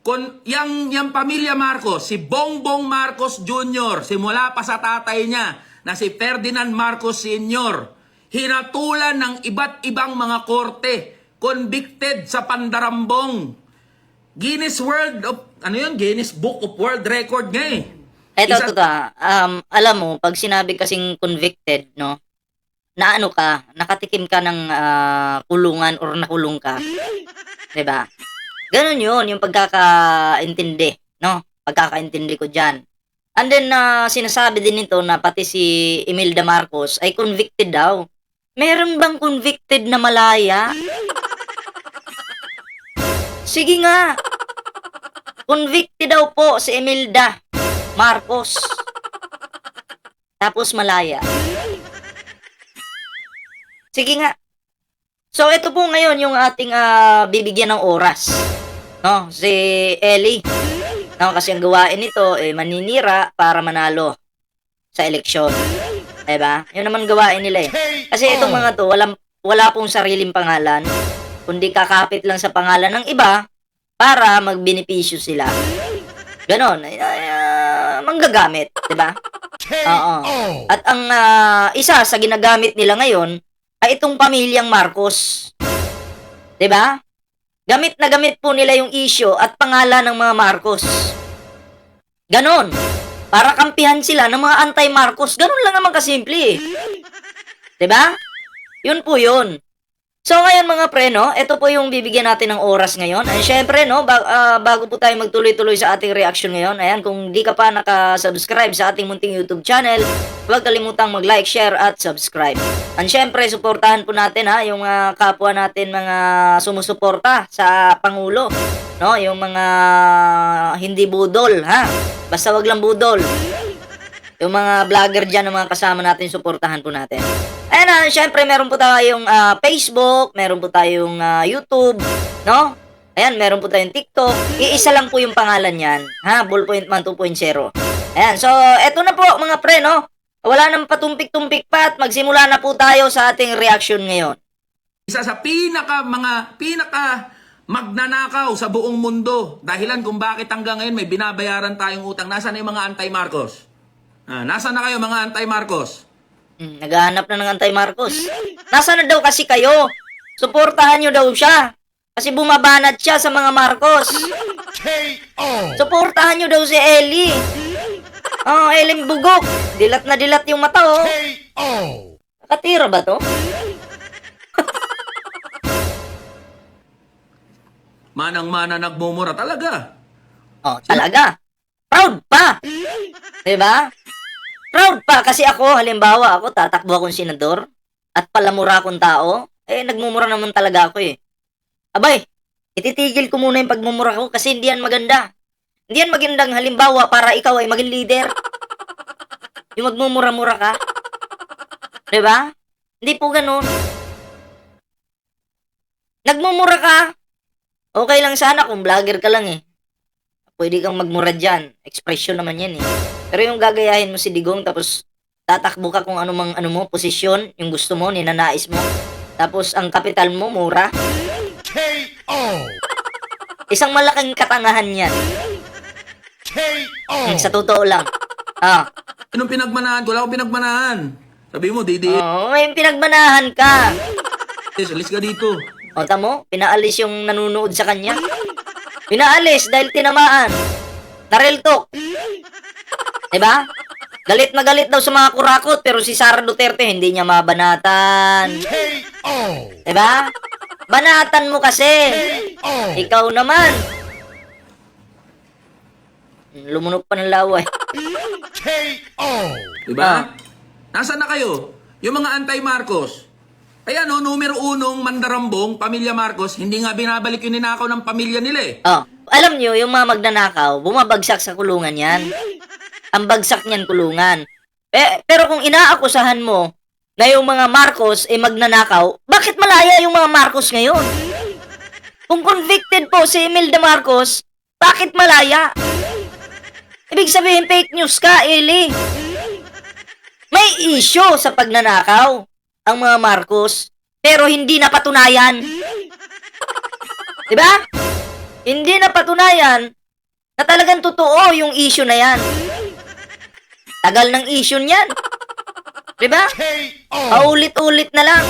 Kon, yang, yang pamilya Marcos, si Bongbong Marcos Jr., simula pa sa tatay niya, na si Ferdinand Marcos Sr., hinatulan ng iba't ibang mga korte, convicted sa pandarambong. Guinness World of, ano yun? Guinness Book of World Record nga eh. Eto, Isa- to um, alam mo, pag sinabi kasing convicted, no, na ano ka, nakatikim ka ng ah, kulungan or nakulong ka. 'Di ba? Ganun yun, yung pagkakaintindi, no? Pagkakaintindi ko dyan. And then, na sinasabi din nito na pati si Imelda Marcos ay convicted daw. Meron bang convicted na malaya? Sige nga. Convicted daw po si Imelda Marcos. Tapos malaya. Sige nga. So, ito po ngayon yung ating ah, bibigyan ng oras. No, si Ellie. No, kasi ang gawain nito, eh, maninira para manalo sa eleksyon. Diba? Yun naman gawain nila eh. Kasi itong mga to, walang, wala pong sariling pangalan, kundi kakapit lang sa pangalan ng iba para magbenepisyo sila. Ganon. Ay, ay, ah, manggagamit, di ba? Oo. At ang ah, isa sa ginagamit nila ngayon ay itong pamilyang Marcos. 'Di ba? Gamit na gamit po nila yung issue at pangalan ng mga Marcos. Ganon. Para kampihan sila ng mga anti-Marcos. Ganon lang naman kasimple. ba? Yun po yun. So ngayon mga pre, no, ito po yung bibigyan natin ng oras ngayon. And syempre, no, bag- ah, bago po tayo magtuloy-tuloy sa ating reaction ngayon, ayan, kung di ka pa nakasubscribe sa ating munting YouTube channel, huwag kalimutang mag-like, share, at subscribe. And syempre, suportahan po natin ha, yung ah, kapwa natin mga sumusuporta sa Pangulo. No, yung mga hindi budol, ha? Basta wag lang budol. Yung mga vlogger dyan, ng mga kasama natin, suportahan po natin. Ayan na, syempre meron po tayong ah, Facebook, meron po tayong ah, YouTube, no? Ayan, meron po tayong TikTok. Iisa lang po yung pangalan yan. Ha? Ballpoint Man 2.0. Ayan, so eto na po mga pre, no? Wala nang patumpik-tumpik pa at magsimula na po tayo sa ating reaction ngayon. Isa sa pinaka mga pinaka magnanakaw sa buong mundo. Dahilan kung bakit hanggang ngayon may binabayaran tayong utang. Nasaan na yung mga anti-Marcos? Ah, nasaan na kayo mga anti-Marcos? Hmm, naghahanap na ng anti-Marcos. Nasaan na daw kasi kayo? Suportahan nyo daw siya. Kasi bumabanat siya sa mga Marcos. Suportahan nyo daw si Ellie. Oh, Ellie Bugok. Dilat na dilat yung mata, oh. Nakatira ba to? Manang-mana nagmumura talaga. Oh, talaga. Proud pa. 'Di ba? Proud pa kasi ako, halimbawa ako tatakbo akong senador at palamura akong tao, eh nagmumura naman talaga ako eh. Abay, ititigil ko muna yung pagmumura ko kasi hindi yan maganda. Hindi yan magandang halimbawa para ikaw ay maging leader. Yung magmumura-mura ka. ba? Hindi po ganun. Nagmumura ka. Okay lang sana kung vlogger ka lang eh. Pwede kang magmura dyan. Expression naman yan eh. Pero yung gagayahin mo si Digong tapos tatakbo ka kung ano mang ano mo, posisyon, yung gusto mo, ninanais mo. Tapos ang kapital mo, mura. Isang malaking katangahan yan. Hmm, sa totoo lang. Ah, Anong pinagmanahan ko? Wala akong pinagmanahan. Sabi mo, Didi, oh, may pinagmanahan ka. alis, alis ka dito. O, tamo, pinaalis yung nanunood sa kanya. Pinaalis dahil tinamaan. Narel talk. Diba? Galit na galit daw sa mga kurakot, pero si Sara Duterte hindi niya mabanatan. Diba? Banatan mo kasi. Ikaw naman. Lumunok pa ng laway. Diba? Ah. Nasaan na kayo? Yung mga anti-Marcos. Ayan o, numero unong mandarambong, pamilya Marcos, hindi nga binabalik yung ninakaw ng pamilya nila eh. Oh, alam nyo, yung mga magnanakaw, bumabagsak sa kulungan yan. Ang bagsak niyan kulungan. Eh, pero kung inaakusahan mo na yung mga Marcos ay magnanakaw, bakit malaya yung mga Marcos ngayon? Kung convicted po si Imelda Marcos, bakit malaya? Ibig sabihin, fake news ka, Eli. May issue sa pagnanakaw ang mga Marcos, pero hindi napatunayan. Diba? hindi na patunayan na talagang totoo yung issue na yan. Tagal ng issue niyan. Diba? Paulit-ulit na lang.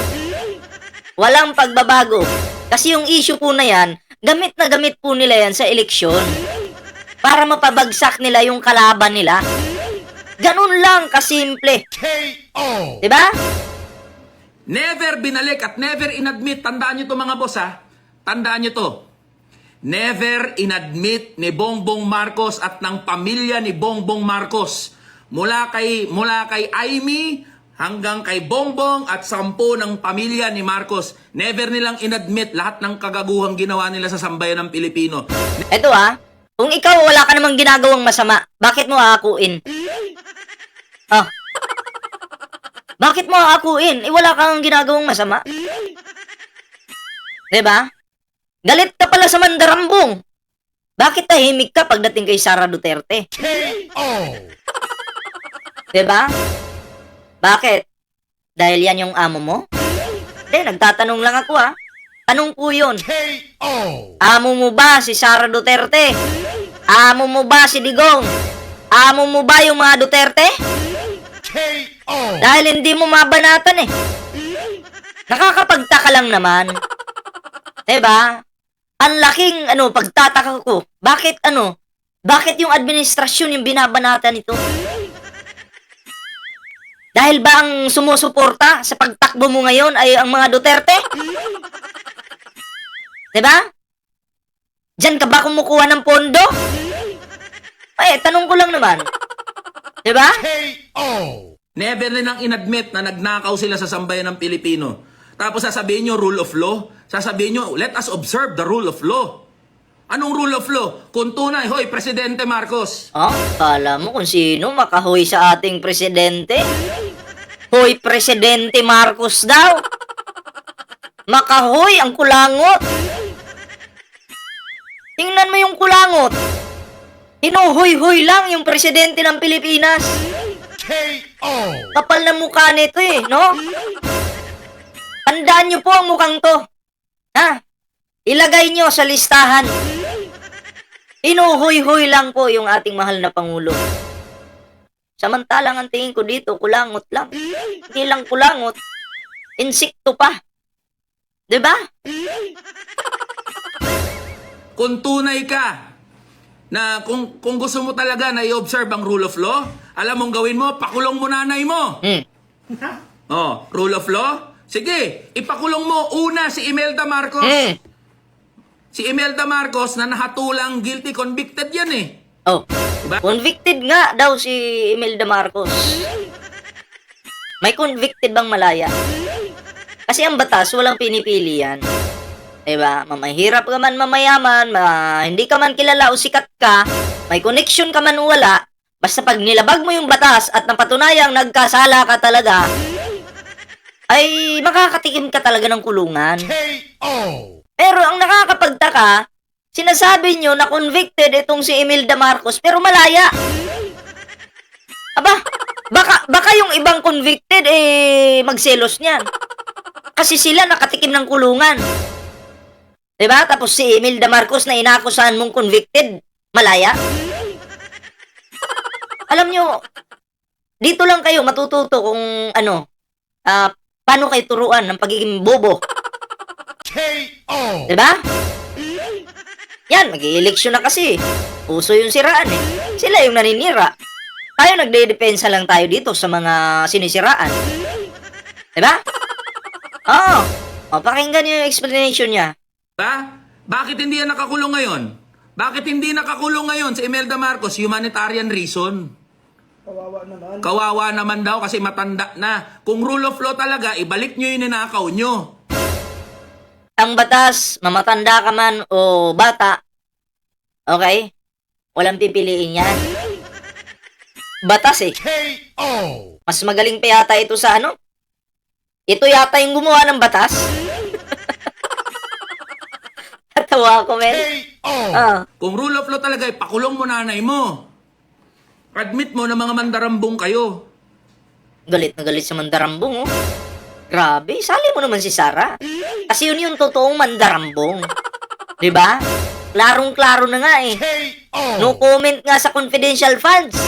Walang pagbabago. Kasi yung issue po na yan, gamit na gamit po nila yan sa eleksyon. Para mapabagsak nila yung kalaban nila. Ganun lang kasimple. Diba? Never binalik at never inadmit. Tandaan nyo to mga boss ha. Tandaan nyo to. Never inadmit ni Bongbong Marcos at ng pamilya ni Bongbong Marcos. Mula kay, mula kay Aimee hanggang kay Bongbong at sampu ng pamilya ni Marcos. Never nilang inadmit lahat ng kagaguhang ginawa nila sa sambayan ng Pilipino. Eto ah, kung ikaw wala ka namang ginagawang masama, bakit mo aakuin? Ah. Bakit mo aakuin? Eh, wala kang ginagawang masama. 'Di ba? Galit ka pala sa mandarambong. Bakit tahimik ka pagdating kay Sara Duterte? 'Di ba? Bakit? Dahil yan yung amo mo? Hindi, nagtatanong lang ako ah. Tanong po yun. Amo mo ba si Sara Duterte? Amo mo ba si Digong? Amo mo ba yung mga Duterte? Dahil hindi mo mabanatan eh. Nakakapagtaka lang naman. 'Di ba? Ang laking ano pagtataka ko. Bakit ano? Bakit yung administrasyon yung binabanatan nito? Dahil ba ang sumusuporta sa pagtakbo mo ngayon ay ang mga Duterte? 'Di ba? Diyan ka ba kumukuha ng pondo? Eh, tanong ko lang naman. 'Di ba? Never nilang inadmit na nagnakaw sila sa sambayan ng Pilipino. Tapos sasabihin nyo rule of law. Sasabihin nyo, let us observe the rule of law. Anong rule of law? Kung tunay, hoy, Presidente Marcos. Oh, kala mo kung sino makahoy sa ating presidente? Hoy, Presidente Marcos daw. Makahoy ang kulangot. Tingnan mo yung kulangot. Hinuhoy-hoy lang yung presidente ng Pilipinas. Kapal na mukha nito eh, no? Tandaan nyo po ang mukhang to. Ha? Ilagay nyo sa listahan. Inuhoy-hoy lang po yung ating mahal na Pangulo. Samantalang ang tingin ko dito, kulangot lang. Hindi lang kulangot, insikto pa. ba? Kung tunay ka na kung, kung gusto mo talaga na i-observe ang rule of law, alam mong gawin mo, pakulong mo nanay mo. Hmm. Oh, rule of law? Sige, ipakulong mo una si Imelda Marcos. Hmm. Si Imelda Marcos na nahatulang guilty convicted yan eh. Oh. Diba? Convicted nga daw si Imelda Marcos. May convicted bang malaya? Kasi ang batas, walang pinipili yan. Diba? Mamahirap ka man, mamayaman, ma- hindi ka man kilala o sikat ka, may connection ka man o wala, basta pag nilabag mo yung batas at napatunayang nagkasala ka talaga, ay makakatikim ka talaga ng kulungan. Pero ang nakakapagtaka, sinasabi nyo na convicted itong si Imelda Marcos pero malaya. Aba, baka, baka yung ibang convicted eh magselos niyan. Kasi sila nakatikim ng kulungan. 'Di ba? Tapos si Imelda Marcos na inakusahan mong convicted, malaya. Alam nyo, dito lang kayo matututo kung ano, ah, paano kayo turuan ng pagiging bobo. Diba? Yan, mag-eleksyon na kasi. Puso yung siraan eh. Sila yung naninira. Tayo nagde-depensa lang tayo dito sa mga sinisiraan. Diba? Oo. O, pakinggan niyo yung explanation niya. Ba? Bakit hindi yan nakakulong ngayon? Bakit hindi nakakulong ngayon si Imelda Marcos? Humanitarian reason. Kawawa naman. Kawawa naman daw kasi matanda na. Kung rule of law talaga, ibalik nyo yung ninakaw nyo. Ang batas, mamatanda ka man o bata, okay? Walang pipiliin yan. Batas eh. Mas magaling pa yata ito sa ano? Ito yata yung gumawa ng batas. Natawa ako, men. Ah. Kung rule of law talaga, ipakulong mo nanay mo. Admit mo na mga mandarambong kayo. Galit na galit sa mandarambong, oh. Grabe, sali mo naman si Sarah. Kasi yun yung totoong mandarambong. 'Di ba? Klarong-klaro na nga eh. No comment nga sa confidential funds.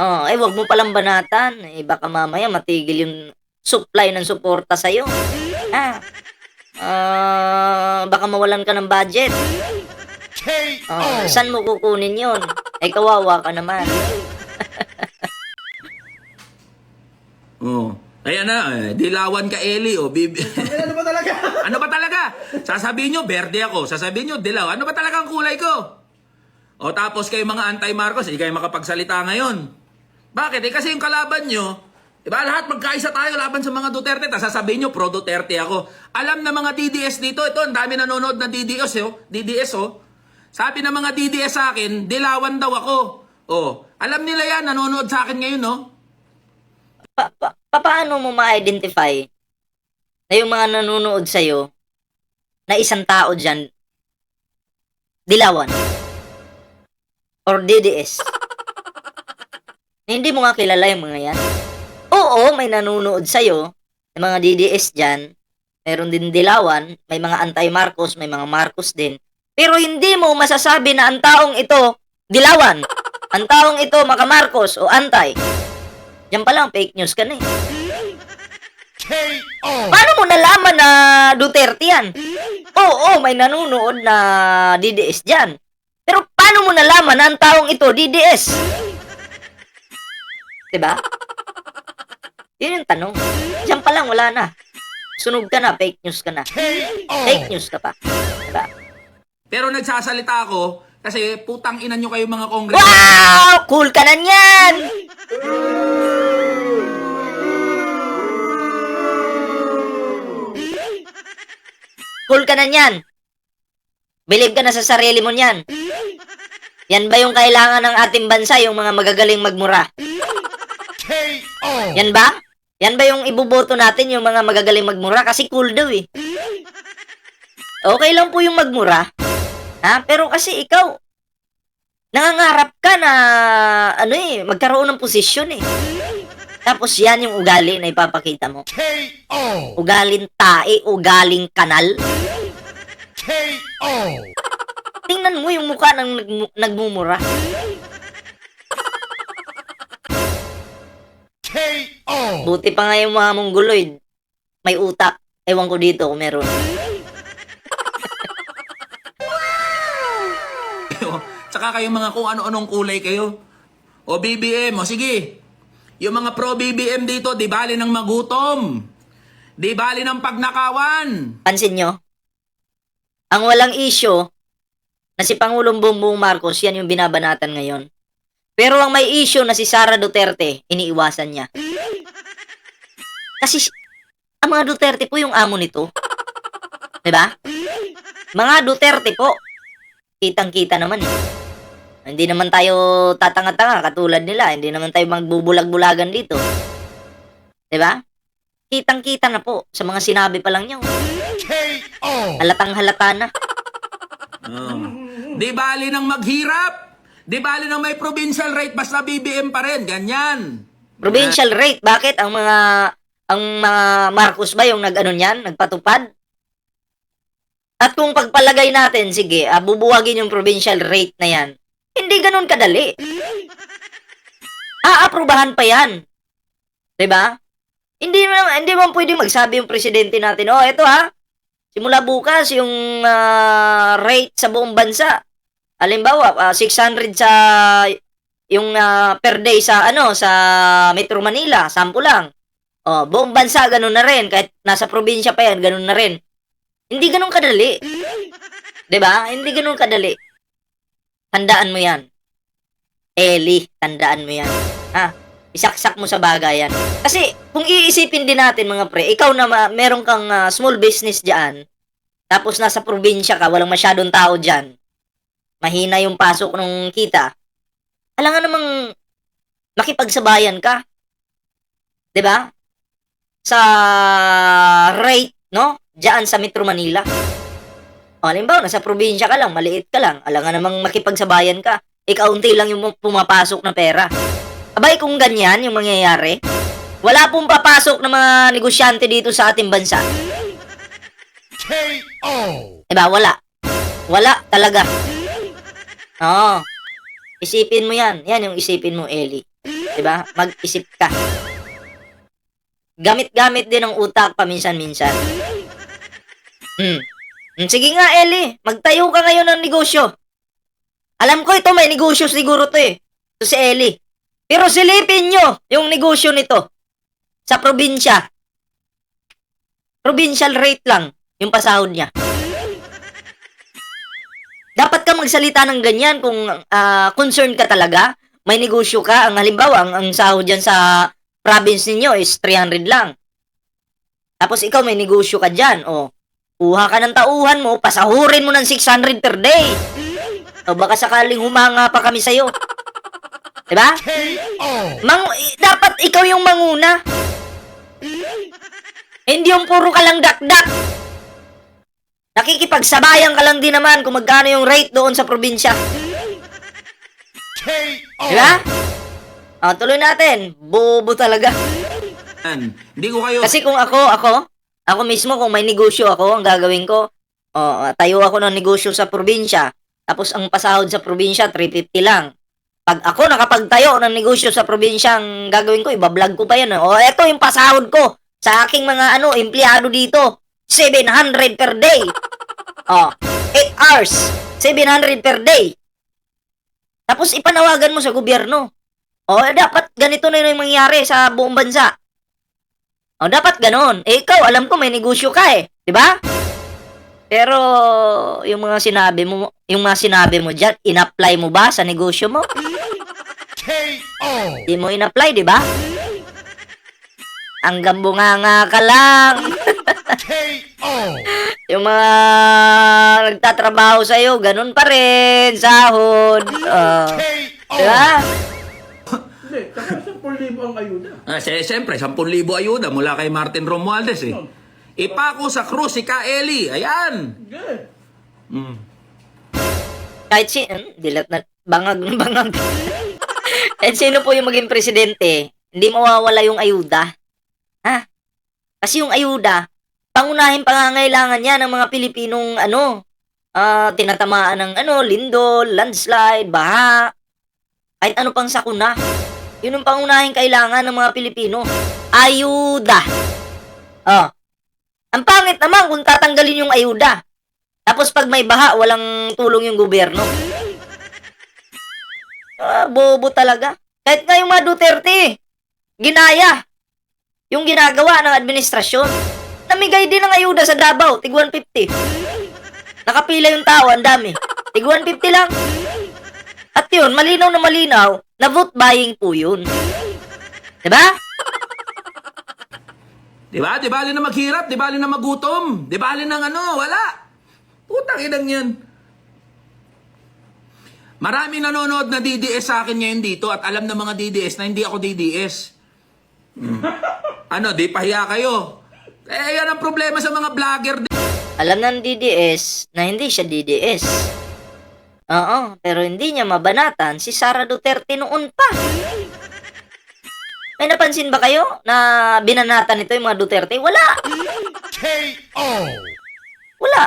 Oh, eh wag mo palang banatan. Eh baka mamaya matigil yung supply ng suporta sa iyo. Ah. Ah, baka mawalan ka ng budget. Oh, saan mo kukunin 'yon? Eh kawawa ka naman. Oh. Ayan na, eh, dilawan ka Eli o bibi. Ano ba talaga? ano ba talaga? Sasabihin nyo, berde ako. Sasabihin nyo, dilaw. Ano ba talaga ang kulay ko? O tapos kayo mga anti-Marcos, hindi kayo makapagsalita ngayon. Bakit? Eh kasi yung kalaban nyo, di ba lahat magkaisa tayo laban sa mga Duterte. Tapos sasabihin nyo, pro Duterte ako. Alam na mga DDS dito, ito, ang dami nanonood na DDS, oh. DDS, oh. Sabi ng mga DDS sa akin, dilawan daw ako. Oh, alam nila yan, nanonood sa akin ngayon, no? Pa- paano mo ma-identify na yung mga nanonood sa'yo na isang tao dyan dilawan or DDS? Na hindi mo nga kilala yung mga yan. Oo, may nanonood sa'yo ng mga DDS dyan. Meron din dilawan, may mga anti-Marcos, may mga Marcos din. Pero hindi mo masasabi na ang taong ito dilawan. Ang taong ito maka-Marcos o anti. Yan pa lang, fake news ka na eh. Paano mo nalaman na Duterte yan? Oo, may nanonood na DDS dyan. Pero paano mo nalaman na ang taong ito DDS? Diba? Yun yung tanong. Diyan pa lang, wala na. Sunog ka na, fake news ka na. Fake news ka pa. Diba? Pero nagsasalita ako kasi putang ina nyo kayo mga kongres. Wow! Cool ka na niyan! Cool ka na niyan. Believe ka na sa sarili mo niyan. Yan ba yung kailangan ng ating bansa, yung mga magagaling magmura? Yan ba? Yan ba yung ibuboto natin, yung mga magagaling magmura? Kasi cool daw eh. Okay lang po yung magmura. Ha? Pero kasi ikaw, nangangarap ka na ano eh, magkaroon ng posisyon eh. Tapos yan yung ugali na ipapakita mo. Ugaling tae, ugaling kanal. Tingnan mo yung mukha ng nagmu- nagmumura. Buti pa nga yung mga mongoloid. May utak. Ewan ko dito kung meron. Tsaka kayo mga kung ano-anong kulay kayo. O BBM, o sige. Yung mga pro BBM dito, di bali ng magutom. Di bali ng pagnakawan. Pansin nyo? Ang walang issue na si Pangulong Bongbong Marcos, yan yung binabanatan ngayon. Pero ang may issue na si Sara Duterte, iniiwasan niya. Kasi si- ang mga Duterte po yung amo nito. 'Di ba? Mga Duterte po. Kitang-kita naman eh. Hindi naman tayo tatanga-tanga katulad nila. Hindi naman tayo magbubulag-bulagan dito. 'Di ba? Kitang-kita na po sa mga sinabi pa lang niyo. Halatang halata na. Oh. Di bali ng maghirap. Di bali ng may provincial rate, basta BBM pa rin. Ganyan. Provincial rate, bakit ang mga ang mga Marcos ba yung nag-ano niyan, nagpatupad? At kung pagpalagay natin, sige, ah, bubuwagin yung provincial rate na yan. Hindi ganun kadali. Aaprubahan pa yan. 'Di ba? Hindi mo hindi mo pwedeng magsabi yung presidente natin, "Oh, ito ha. Simula bukas yung ah, rate sa buong bansa. Halimbawa, ah, 600 sa yung ah, per day sa ano sa Metro Manila, sampu lang. Oh, buong bansa ganun na rin kahit nasa probinsya pa yan, ganun na rin. Hindi ganun kadali. 'Di ba? Hindi ganun kadali. Tandaan mo 'yan. Eli, tandaan mo 'yan. Ha? Isaksak mo sa bagayan. Kasi kung iisipin din natin mga pre, ikaw na meron kang ah, small business diyan, tapos nasa probinsya ka, walang masyadong tao diyan. Mahina yung pasok ng kita. Alangan namang makipagsabayan ka. 'Di ba? Sa rate, no? Diyan sa Metro Manila. Halimbawa, nasa probinsya ka lang, maliit ka lang. Alangan namang makipagsabayan ka. Ikaunti lang yung pumapasok na pera. Abay, kung ganyan yung mangyayari, wala pong papasok na mga negosyante dito sa ating bansa. Diba? Wala. Wala talaga. Oo. Isipin mo yan. Yan yung isipin mo, Eli. 'Di ba? Mag-isip ka. Gamit-gamit din ang utak paminsan-minsan. Hmm. Sige nga, Eli. Magtayo ka ngayon ng negosyo. Alam ko ito, may negosyo siguro to eh. Ito si Eli. Pero silipin nyo yung negosyo nito. Sa probinsya. Provincial rate lang yung pasahod niya. Dapat ka magsalita ng ganyan kung ah, concerned ka talaga. May negosyo ka. Ang halimbawa, ang, ang sahod dyan sa province ninyo is 300 lang. Tapos ikaw may negosyo ka dyan. O, kuha ka ng tauhan mo, pasahurin mo ng 600 per day. O baka sakaling humanga pa kami sa'yo. Diba? Mang, dapat ikaw yung manguna. Hindi yung puro ka lang dakdak. Nakikipagsabayan ka lang din naman kung magkano yung rate doon sa probinsya. Diba? Ah, tuloy natin. Bobo talaga. Hindi ko kayo... Kasi kung ako, ako, ako mismo kung may negosyo ako, ang gagawin ko, oh, tayo ako ng negosyo sa probinsya. Tapos ang pasahod sa probinsya, 350 lang. Pag ako nakapagtayo ng negosyo sa probinsya, ang gagawin ko, ibablog ko pa yan. O, eto yung pasahod ko sa aking mga ano, empleyado dito. 700 per day. Oh, 8 hours. 700 per day. Tapos ipanawagan mo sa gobyerno. O, eh, dapat ganito na yung mangyari sa buong bansa. O, dapat ganon. Eh, ikaw, alam ko may negosyo ka eh. Ba? Pero, yung mga sinabi mo, yung mga sinabi mo dyan, in-apply mo ba sa negosyo mo? Di mo in-apply, di ba? Ang gambunganga ka lang. yung mga nagtatrabaho sa'yo, ganun pa rin, sahod. Oh. di ba? Hindi, saka 10,000 ang ayuda. Ah, si- siyempre, 10,000 ayuda mula kay Martin Romualdez eh. Ipako sa krus si Kaeli. Ayan. Sige. Mm. kahit si hmm, dilat na bangag bangag kahit sino po yung maging presidente hindi mawawala yung ayuda ha kasi yung ayuda pangunahing pangangailangan niya ng mga Pilipinong ano ah tinatamaan ng ano lindol landslide baha kahit ano pang sakuna yun ang pangunahing kailangan ng mga Pilipino ayuda oh ang pangit naman kung tatanggalin yung ayuda tapos pag may baha, walang tulong yung gobyerno. Ah, bobo talaga. Kahit nga yung mga Duterte, ginaya. Yung ginagawa ng administrasyon. Namigay din ng ayuda sa Davao, tig 150. Nakapila yung tao, ang dami. Tig 150 lang. At yun, malinaw na malinaw, na vote buying po yun. Diba? Di ba? Di bali na maghirap, di bali na magutom, di bali ng ano, wala. Putang inang yan. Marami nanonood na DDS sa akin ngayon dito at alam ng mga DDS na hindi ako DDS. Hmm. Ano, di pahiya kayo. Eh, yan ang problema sa mga vlogger. Alam ng DDS na hindi siya DDS. Oo, pero hindi niya mabanatan si Sara Duterte noon pa. May napansin ba kayo na binanatan nito yung mga Duterte? Wala! Wala!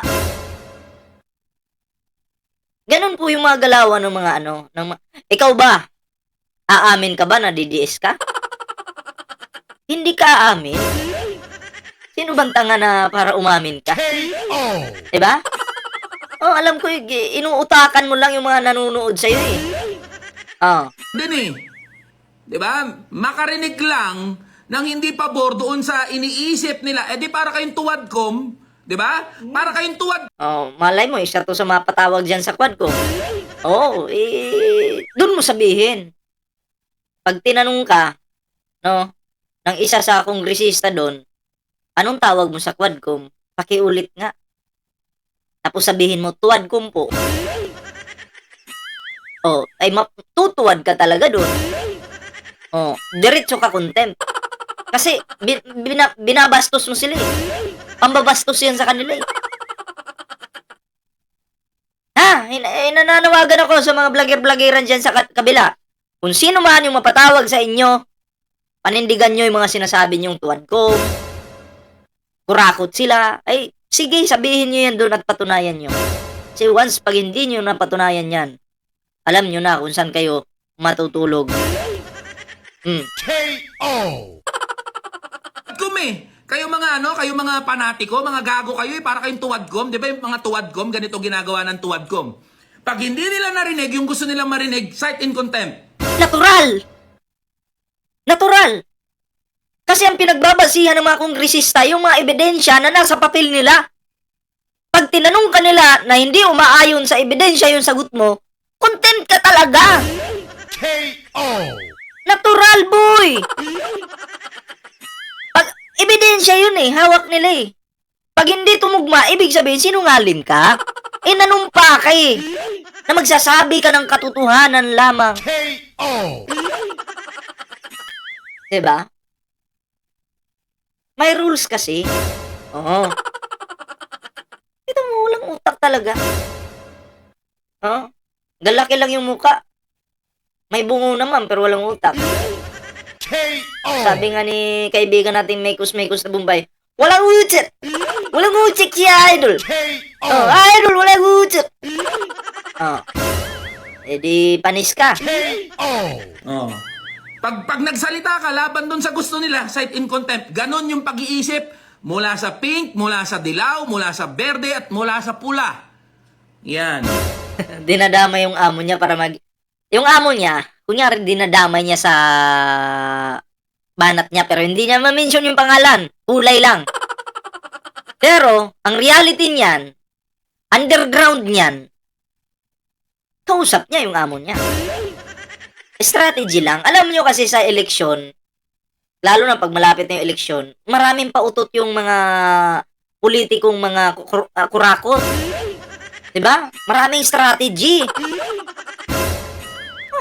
Ganun po yung mga galawan ng mga ano. Ng ma- Ikaw ba? Aamin ka ba na DDS ka? Hindi ka aamin? Sino bang tanga na para umamin ka? Diba? Oh, alam ko, inuutakan mo lang yung mga nanonood sa'yo eh. Oh. din eh. Di ba? Makarinig lang ng hindi pabor doon sa iniisip nila. Eh di para kayong tuwadkom, di ba? Para kayong tuwad Oh, malay mo, isa to sa mga patawag dyan sa quad ko. Oo, oh, eh, dun mo sabihin. Pag tinanong ka, no, ng isa sa kongresista doon, anong tawag mo sa quadcom? Pakiulit nga. Tapos sabihin mo, tuwadcom po. Oh, ay matutuwad ka talaga doon. Oh, diretso ka contempt. Kasi bin, bina- binabastos mo sila eh. Pambabastos yan sa kanila eh. Ha, hin- eh, ako sa mga vlogger-vloggeran dyan sa ka- kabila. Kung sino man yung mapatawag sa inyo, panindigan nyo yung mga sinasabi nyong tuwan ko. Kurakot sila. Ay, sige, sabihin nyo yan doon at patunayan nyo. Kasi once pag hindi nyo napatunayan yan, alam nyo na kung saan kayo matutulog. Hmm. Tuwadcom eh. Kayo mga ano, kayo mga panatiko, mga gago kayo eh, para kayong tuwadcom. Di ba yung mga tuwadcom, ganito ginagawa ng tuwadcom. Pag hindi nila narinig, yung gusto nilang marinig, cite in contempt. Natural! Natural! Kasi ang pinagbabasihan ng mga kongresista, yung mga ebidensya na nasa papel nila. Pag tinanong ka nila na hindi umaayon sa ebidensya yung sagot mo, content ka talaga! Natural, boy! Pag ebidensya yun eh, hawak nila eh. Pag hindi tumugma, ibig sabihin, sinungaling ka? Eh, nanumpa ka eh. Na magsasabi ka ng katotohanan lamang. Diba? May rules kasi. Oo. Ito mo, walang utak talaga. Oo. Galaki lang yung muka. May bungo naman, pero walang utak. Sabi nga ni kaibigan nating Mekos-Mekos na Bombay, walang utak! Walang utak si Idol! Oh, Idol, walang utak! Oh. Eh di, panis ka. Oh. Pag, pag nagsalita ka, laban doon sa gusto nila, cite in contempt. Ganon yung pag-iisip mula sa pink, mula sa dilaw, mula sa berde, at mula sa pula. Yan. dinadama yung amo niya para mag... Yung amo niya, kunyari dinadamay niya sa banat niya pero hindi niya ma-mention yung pangalan. Kulay lang. Pero, ang reality niyan, underground niyan, kausap niya yung amo niya. Strategy lang. Alam niyo kasi sa eleksyon, lalo na pag malapit na yung eleksyon, maraming pautot yung mga politikong mga kur- ah, kurakot. 'Di ba? Maraming strategy.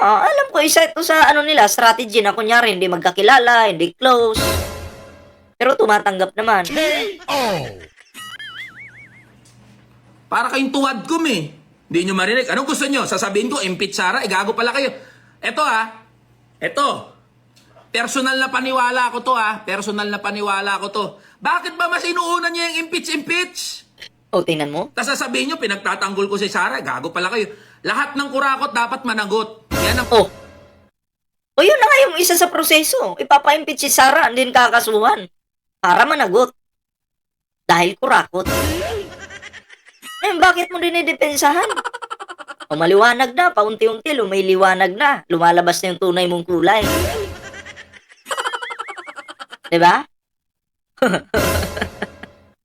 Ah, alam ko isa ito sa ano nila, strategy na kunyari hindi magkakilala, hindi close. Pero tumatanggap naman. Para kayong tuwadcom eh. Hindi nyo marinig. Anong gusto nyo? Sasabihin ko, impeach Sara, eh, gago pala kayo. Eto ah, eto. Personal na paniwala ko to ah. Personal na paniwala ko to. Bakit ba mas inuunan niya yung impeach-impeach? O, tingnan mo. Tapos sasabihin nyo, pinagtatanggol ko si Sara, gago pala kayo. Lahat ng kurakot dapat managot. Yan ang... Oh. O, yun na nga yung isa sa proseso. Ipapa-impeach si Sara, hindi kakasuhan. Para managot. Dahil kurakot. Eh, bakit mo dinidepensahan? O, maliwanag na. Paunti-unti, lumiliwanag na. Lumalabas na yung tunay mong kulay. Diba?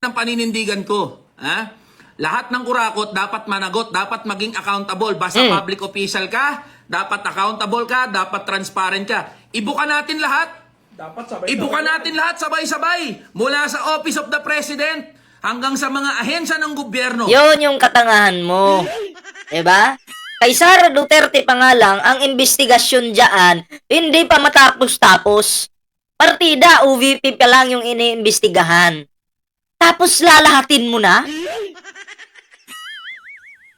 ng paninindigan ko. Ha? Lahat ng kurakot dapat managot, dapat maging accountable. Basta Mm. public official ka, dapat accountable ka, dapat transparent ka. Ibuka natin lahat. Dapat sabay Ibuka natin lahat sabay-sabay. Mula sa Office of the President hanggang sa mga ahensya ng gobyerno. Yun yung katangahan mo. Diba? Kay Sara Duterte pa nga lang, ang investigasyon dyan, hindi pa matapos-tapos. Partida, UVP pa lang yung iniimbestigahan. Tapos lalahatin mo na?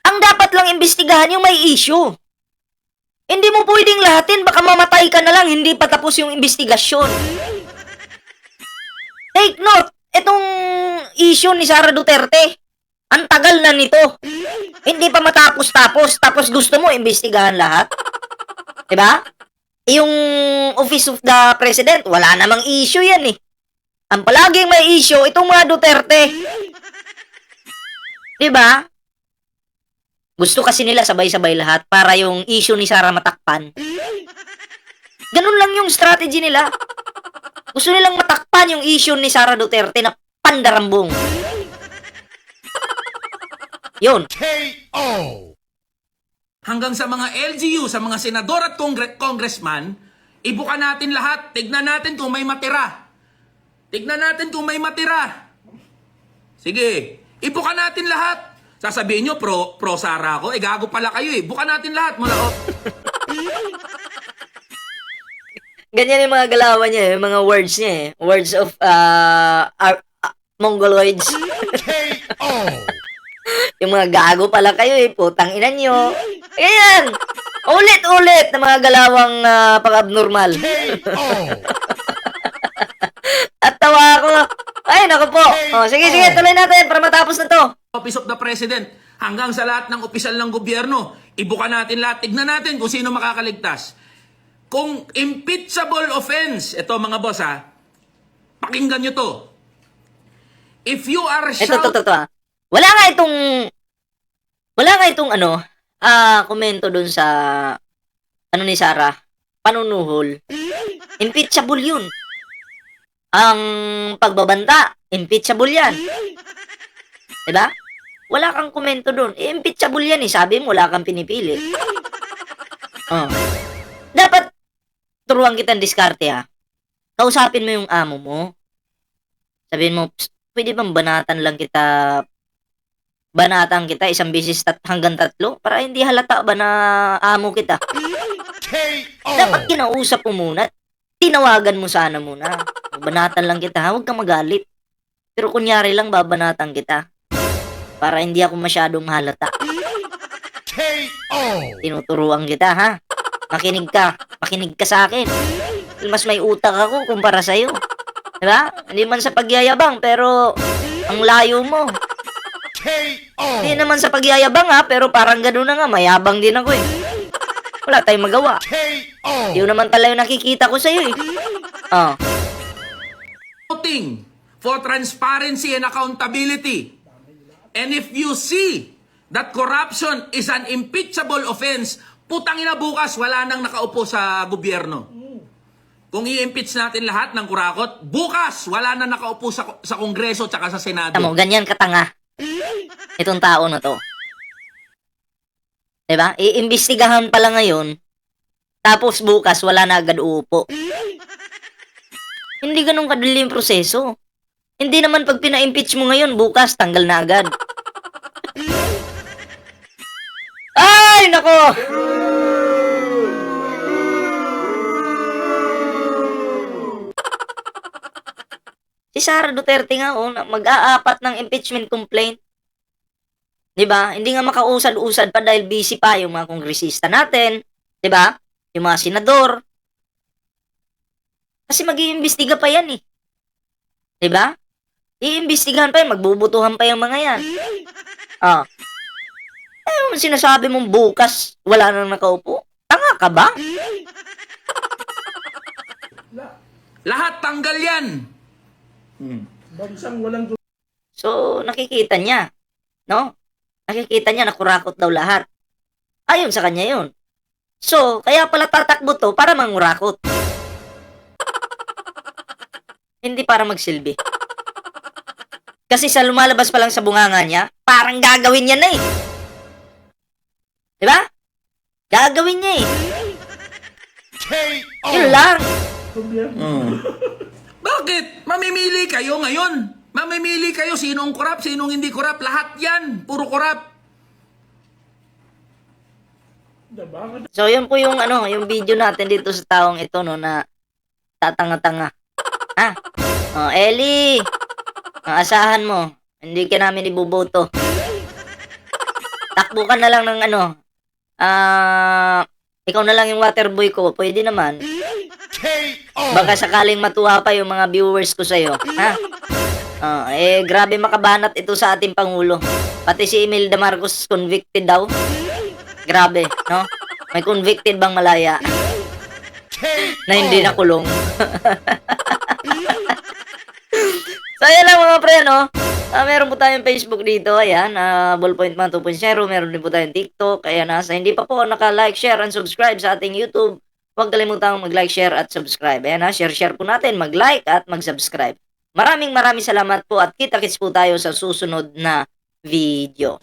Ang dapat lang imbestigahan yung may issue. Hindi mo pwedeng lahatin, baka mamatay ka na lang, hindi pa tapos yung investigasyon. Take note, itong issue ni Sara Duterte, ang tagal na nito. Hindi pa matapos-tapos, tapos gusto mo imbestigahan lahat. 'Di ba? Yung Office of the President, wala namang issue yan eh. Ang palaging may issue, itong mga Duterte. 'Di ba? Gusto kasi nila sabay-sabay lahat para yung issue ni Sara matakpan. Ganun lang yung strategy nila. Gusto nilang matakpan yung issue ni Sara Duterte na pandarambong. Yun. Hanggang sa mga LGU, sa mga senador at kongre- congressman, ibuka natin lahat. Tignan natin kung may matira. Tignan natin kung may matira. Sige, ibuka natin lahat. Sasabihin nyo, pro, pro Sara ako. Eh, gago pala kayo eh. Buka natin lahat mula oh. Ganyan yung mga galawan niya, yung mga words niya eh. Words of uh, ar- uh, Mongoloids. Yung mga gago pala kayo eh, putang ina nyo. Ganyan! Ulit-ulit na mga galawang uh, pang-abnormal. At tawa ako. Ay, naku po. Oh, sige, sige, tuloy natin para matapos na to. Office of the President hanggang sa lahat ng opisyal ng gobyerno. Ibuka natin lahat. Tignan natin kung sino makakaligtas. Kung impeachable offense, ito mga boss ha, pakinggan nyo to. If you are Ito, shout- to, to, to, ah. Wala nga itong, wala nga itong ano, ah, komento dun sa, ano ni Sarah, panunuhol. Impeachable yun. Ang pagbabanta, impeachable yan. Diba? Wala kang komento dun. Eh, impeachable yan eh. Sabi mo, wala kang pinipili. Oh. Dapat, turuan kitang diskarte ha. Kausapin mo yung amo mo. Sabihin mo, "Psst, pwede bang banatan lang kita banatan kita isang bisis tat hanggang tatlo para hindi halata ba na amo kita. Dapat kinausap mo muna. Tinawagan mo sana muna. Banatan lang kita, ha? huwag kang magalit. Pero kunyari lang babanatan kita. Para hindi ako masyadong halata. Tinuturuan kita, ha? Makinig ka. Makinig ka sa akin. Mas may utak ako kumpara sa'yo. Diba? Hindi man sa pagyayabang, pero ang layo mo. Hindi naman sa pagyayabang ha, pero parang gano'n na nga, mayabang din ako eh. Wala tayong magawa. Yun naman pala yung nakikita ko sa'yo eh. Oh. voting for transparency and accountability. And if you see that corruption is an impeachable offense, putang ina bukas, wala nang nakaupo sa gobyerno. Kung i-impeach natin lahat ng kurakot, bukas, wala nang nakaupo sa, sa Kongreso at sa Senado. Tamo, ganyan katanga. Itong tao na to. Diba? Iimbestigahan pala ngayon, tapos bukas wala na agad uupo. Hindi ganun kadali yung proseso. Hindi naman pag pina-impeach mo ngayon, bukas tanggal na agad. Ay, nako! Si Sara Duterte nga, oh, mag-aapat ng impeachment complaint. 'Di ba? Hindi nga makausad-usad pa dahil busy pa yung mga kongresista natin, 'di ba? Yung mga senador. Kasi mag-iimbestiga pa yan eh. 'Di ba? Iimbestigahan pa yan, magbubutuhan pa yung mga yan. Ah. Eh, sinasabi mong bukas, wala nang nakaupo. Tanga ka ba? La, Lahat tanggal yan. Bansang walang So, nakikita niya. No? Nakikita niya na kurakot daw lahat. Ayon sa kanya yun. So, kaya pala tatakbo to para mangurakot. Hindi para magsilbi. Kasi sa lumalabas pa lang sa bunganga niya, parang gagawin niya na eh. Diba? Gagawin niya eh. Yun lang. gobyerno. Bakit? Mamimili kayo ngayon. Mamimili kayo sinong korap, sinong hindi korap. Lahat yan. Puro korap. So, yun po yung ano, yung video natin dito sa taong ito no na tatanga-tanga. Ha? Oh. Ang asahan mo, hindi ka namin ibuboto. Takbo ka na lang ng ano. Ah, ikaw na lang yung water boy ko. Pwede naman. Baka sakaling matuwa pa yung mga viewers ko sa'yo. Ha? Oh, eh, grabe makabanat ito sa ating Pangulo. Pati si Imelda Marcos convicted daw. Grabe, no? May convicted bang malaya? na hindi nakulong. so, ayan lang mga pre, no? Ah, meron po tayong Facebook dito, ayan, ah, Ballpoint Man 2.0, meron din po tayong TikTok, ayan, nasa hindi pa po naka-like, share, and subscribe sa ating YouTube, huwag kalimutang mag-like, share, at subscribe. Ayan ha, share-share po natin, mag-like at mag-subscribe. Maraming maraming salamat po at kita-kits po tayo sa susunod na video.